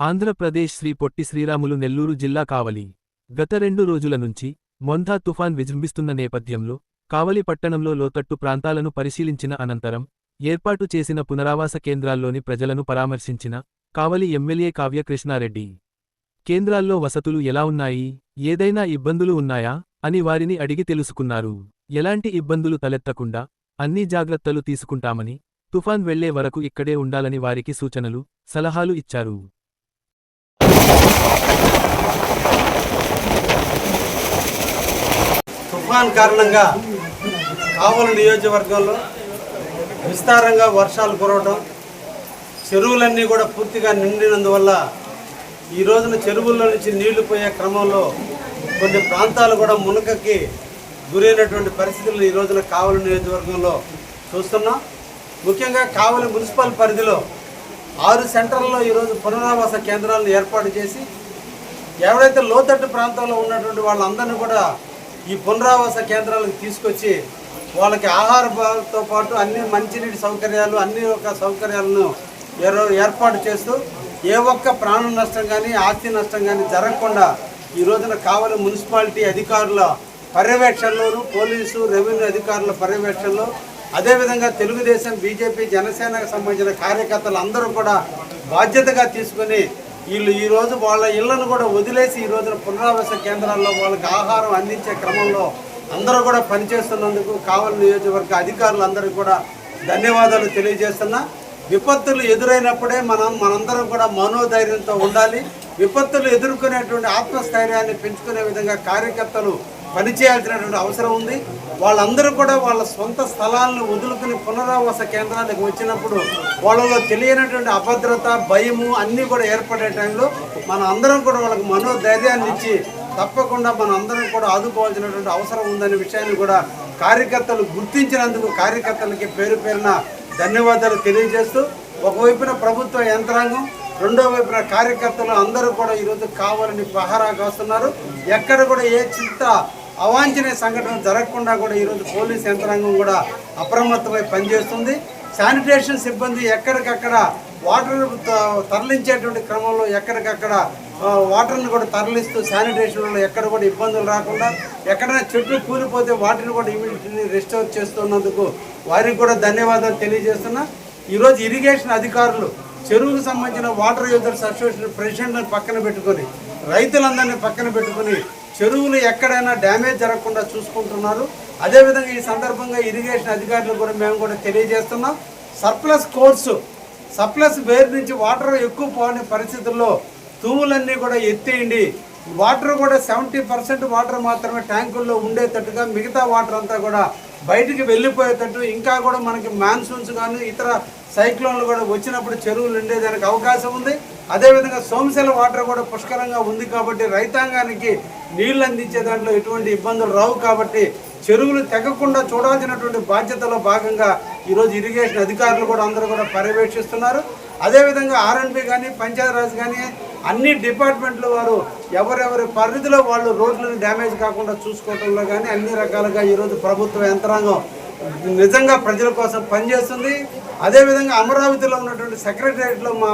ఆంధ్రప్రదేశ్ శ్రీ పొట్టి శ్రీరాములు నెల్లూరు జిల్లా కావలి. గత రెండు రోజుల నుంచి మొంధా తుఫాన్ విజృంభిస్తున్న నేపథ్యంలో కావలి పట్టణంలో లోతట్టు ప్రాంతాలను పరిశీలించిన అనంతరం ఏర్పాటు చేసిన పునరావాస కేంద్రాల్లోని ప్రజలను పరామర్శించిన కావలి ఎమ్మెల్యే కావ్య కృష్ణారెడ్డి కేంద్రాల్లో వసతులు ఎలా ఉన్నాయి? ఏదైనా ఇబ్బందులు ఉన్నాయా? అని వారిని అడిగి తెలుసుకున్నారు. ఎలాంటి ఇబ్బందులు తలెత్తకుండా అన్ని జాగ్రత్తలు తీసుకుంటామని తుఫాన్ వెళ్ళే వరకు ఇక్కడే ఉండాలని వారికి సూచనలు సలహాలు ఇచ్చారు. తుఫాన్ కారణంగా కావలి నియోజకవర్గంలో విస్తారంగా వర్షాలు కురవడం చెరువులన్నీ కూడా పూర్తిగా నిండినందువల్ల ఈ రోజున చెరువుల్లో నుంచి నీళ్ళు పోయే క్రమంలో కొన్ని ప్రాంతాలు కూడా మునకకి గురైనటువంటి పరిస్థితులు ఈ రోజున కావలి నియోజకవర్గంలో చూస్తున్నాం. ముఖ్యంగా కావలి మున్సిపల్ పరిధిలో ఆరు సెంటర్లలో ఈరోజు పునరావాస కేంద్రాలను ఏర్పాటు చేసి ఎవరైతే లోతట్టు ప్రాంతంలో ఉన్నటువంటి వాళ్ళందరినీ కూడా ఈ పునరావాస కేంద్రాలకు తీసుకొచ్చి వాళ్ళకి ఆహారంతో పాటు అన్ని మంచినీటి సౌకర్యాలు అన్ని ఒక సౌకర్యాలను ఏర్పాటు చేస్తూ ఏ ఒక్క ప్రాణ నష్టం కానీ ఆస్తి నష్టం కానీ జరగకుండా ఈ రోజున కావలి మున్సిపాలిటీ అధికారుల పర్యవేక్షణలోను పోలీసు రెవెన్యూ అధికారుల పర్యవేక్షణలో అదేవిధంగా తెలుగుదేశం బీజేపీ జనసేనకు సంబంధించిన కార్యకర్తలు అందరూ కూడా బాధ్యతగా తీసుకొని వీళ్ళు ఈరోజు వాళ్ళ ఇళ్ళను కూడా వదిలేసి ఈ రోజున పునరావాస కేంద్రాల్లో వాళ్ళకి ఆహారం అందించే క్రమంలో అందరూ కూడా పనిచేస్తున్నందుకు కావలి నియోజకవర్గ అధికారులందరికీ కూడా ధన్యవాదాలు తెలియజేస్తున్నా. విపత్తులు ఎదురైనప్పుడే మనం మనందరం కూడా మనోధైర్యంతో ఉండాలి. విపత్తులు ఎదుర్కొనేటువంటి ఆత్మస్థైర్యాన్ని పెంచుకునే విధంగా కార్యకర్తలు పనిచేయాల్సినటువంటి అవసరం ఉంది. వాళ్ళందరూ కూడా వాళ్ళ సొంత స్థలాలను వదులుకుని పునరావాస కేంద్రాలకు వచ్చినప్పుడు వాళ్ళలో తెలియనటువంటి అభద్రత భయము అన్నీ కూడా ఏర్పడే టైంలో మన అందరం కూడా వాళ్ళకి మనోధైర్యాన్ని ఇచ్చి తప్పకుండా మన అందరం కూడా ఆదుకోవాల్సినటువంటి అవసరం ఉందనే విషయాన్ని కూడా కార్యకర్తలు గుర్తించినందుకు కార్యకర్తలకి పేరు పేరున ధన్యవాదాలు తెలియజేస్తూ ఒకవైపున ప్రభుత్వ యంత్రాంగం రెండో వైపున కార్యకర్తలు అందరూ కూడా ఈరోజు కావాలని పహారా కాస్తున్నారు. ఎక్కడ కూడా ఏ చింత అవాంఛనీయ సంఘటన జరగకుండా కూడా ఈరోజు పోలీస్ యంత్రాంగం కూడా అప్రమత్తమై పనిచేస్తుంది. శానిటేషన్ సిబ్బంది ఎక్కడికక్కడ వాటర్ తరలించేటువంటి క్రమంలో ఎక్కడికక్కడ వాటర్ని కూడా తరలిస్తూ శానిటేషన్లో ఎక్కడ కూడా ఇబ్బందులు రాకుండా ఎక్కడైనా చెట్లు కూలిపోతే వాటిని కూడా ఇమీడియట్లీ రిస్టోర్ చేస్తున్నందుకు వారికి కూడా ధన్యవాదాలు తెలియజేస్తున్నా. ఈరోజు ఇరిగేషన్ అధికారులు చెరువుకు సంబంధించిన వాటర్ యూజర్స్ అసోసియేషన్ ప్రెసిడెంట్ని పక్కన పెట్టుకొని రైతులందరినీ పక్కన పెట్టుకొని చెరువులు ఎక్కడైనా డ్యామేజ్ జరగకుండా చూసుకుంటున్నారు. అదేవిధంగా ఈ సందర్భంగా ఇరిగేషన్ అధికారులు కూడా మేము కూడా తెలియజేస్తున్నాం. సర్ప్లస్ కోర్సు సర్ప్లస్ వేరు నుంచి వాటర్ ఎక్కువ పోని పరిస్థితుల్లో తూములన్నీ కూడా ఎత్తేయండి. వాటర్ కూడా సెవెంటీ పర్సెంట్ వాటర్ మాత్రమే ట్యాంకుల్లో ఉండేటట్టుగా మిగతా వాటర్ అంతా కూడా బయటికి వెళ్ళిపోయేటట్టు. ఇంకా కూడా మనకి మాన్సూన్స్ కానీ ఇతర సైక్లోన్లు కూడా వచ్చినప్పుడు చెరువులు ఉండేదానికి అవకాశం ఉంది. అదేవిధంగా సోమశల వాటర్ కూడా పుష్కలంగా ఉంది కాబట్టి రైతాంగానికి నీళ్ళు అందించే దాంట్లో ఎటువంటి ఇబ్బందులు రావు కాబట్టి చెరువులు తెగకుండా చూడాల్సినటువంటి బాధ్యతలో భాగంగా ఈరోజు ఇరిగేషన్ అధికారులు కూడా అందరూ కూడా పర్యవేక్షిస్తున్నారు. అదేవిధంగా ఆర్ఎన్బి కానీ పంచాయతీరాజ్ కానీ అన్ని డిపార్ట్మెంట్ల వారు ఎవరెవరి పరిధిలో వాళ్ళు రోడ్లను డ్యామేజ్ కాకుండా చూసుకోవడంలో కానీ అన్ని రకాలుగా ఈరోజు ప్రభుత్వ యంత్రాంగం నిజంగా ప్రజల కోసం పనిచేస్తుంది. అదేవిధంగా అమరావతిలో ఉన్నటువంటి సెక్రటరియట్లో మా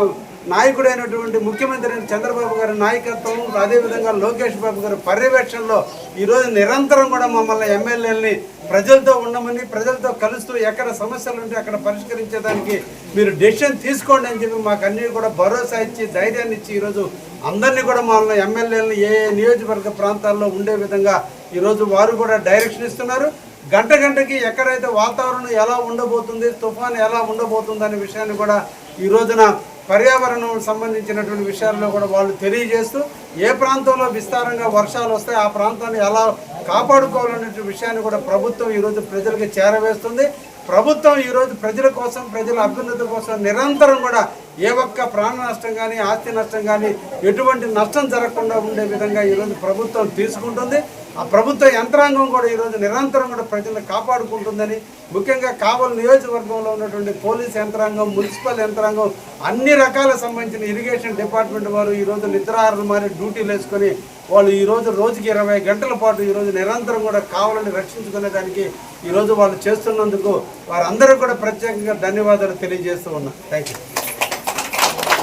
నాయకుడైనటువంటి ముఖ్యమంత్రి అయిన చంద్రబాబు గారి నాయకత్వం అదేవిధంగా లోకేష్ బాబు గారి పర్యవేక్షణలో ఈరోజు నిరంతరం కూడా మమ్మల్ని ఎమ్మెల్యేలని ప్రజలతో ఉండమని ప్రజలతో కలుస్తూ ఎక్కడ సమస్యలు ఉంటే అక్కడ పరిష్కరించేదానికి మీరు డెసిషన్ తీసుకోండి అని చెప్పి మాకు అన్ని కూడా భరోసా ఇచ్చి ధైర్యాన్ని ఇచ్చి ఈరోజు అందరినీ కూడా మమ్మల్ని ఎమ్మెల్యేలను ఏ ఏ నియోజకవర్గ ప్రాంతాల్లో ఉండే విధంగా ఈరోజు వారు కూడా డైరెక్షన్ ఇస్తున్నారు. గంట గంటకి ఎక్కడైతే వాతావరణం ఎలా ఉండబోతుంది తుఫాన్ ఎలా ఉండబోతుంది అనే విషయాన్ని కూడా ఈ రోజున పర్యావరణం సంబంధించినటువంటి విషయాల్లో కూడా వాళ్ళు తెలియజేస్తూ ఏ ప్రాంతంలో విస్తారంగా వర్షాలు వస్తాయి ఆ ప్రాంతాన్ని ఎలా కాపాడుకోవాలనే విషయాన్ని కూడా ప్రభుత్వం ఈరోజు ప్రజలకు చేరవేస్తుంది. ప్రభుత్వం ఈరోజు ప్రజల కోసం ప్రజల అభ్యున్నతి కోసం నిరంతరం కూడా ఏ ఒక్క ప్రాణ నష్టం కానీ ఆస్తి నష్టం కానీ ఎటువంటి నష్టం జరగకుండా ఉండే విధంగా ఈరోజు ప్రభుత్వం తీసుకుంటుంది. ఆ ప్రభుత్వ యంత్రాంగం కూడా ఈరోజు నిరంతరం కూడా ప్రజలను కాపాడుకుంటుందని ముఖ్యంగా కావలి నియోజకవర్గంలో ఉన్నటువంటి పోలీస్ యంత్రాంగం మున్సిపల్ యంత్రాంగం అన్ని రకాల సంబంధించిన ఇరిగేషన్ డిపార్ట్మెంట్ వారు ఈరోజు నిద్రాహారం మారి డ్యూటీలు వేసుకొని వాళ్ళు ఈరోజు రోజుకి ఇరవై గంటల పాటు ఈరోజు నిరంతరం కూడా కావాలని రక్షించుకునే దానికి ఈరోజు వాళ్ళు చేస్తున్నందుకు వారందరూ కూడా ప్రత్యేకంగా ధన్యవాదాలు తెలియజేస్తూ ఉన్నా. Thank you